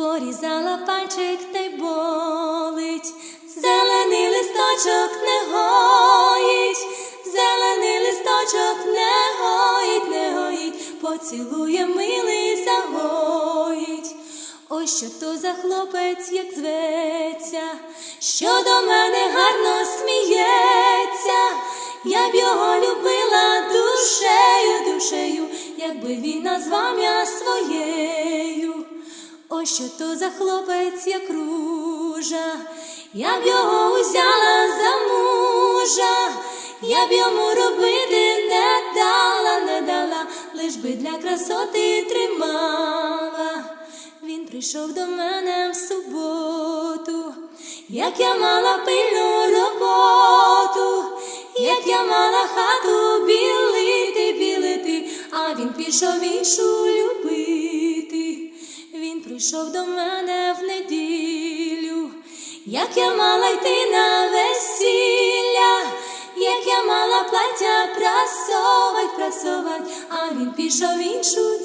Порізала пальчик та й болить, зелений листочок не гоїть, зелений листочок не гоїть, не гоїть, поцілує милий загоїть. Ой, що то за хлопець, як зветься, що до мене гарно сміється, я б його любила душею, душею, якби він назвав я своєю. Що то за хлопець, як ружа, я б його узяла за мужа, я б йому робити не дала, не дала, лиш би для красоти тримала. Він прийшов до мене в суботу, як я мала пильну роботу, як я мала хату білити, білити, а він пішов іншу прийшов до мене в неділю, як я мала йти на весілля, як я мала плаття прасовать, прасовать, а він пішов іншу.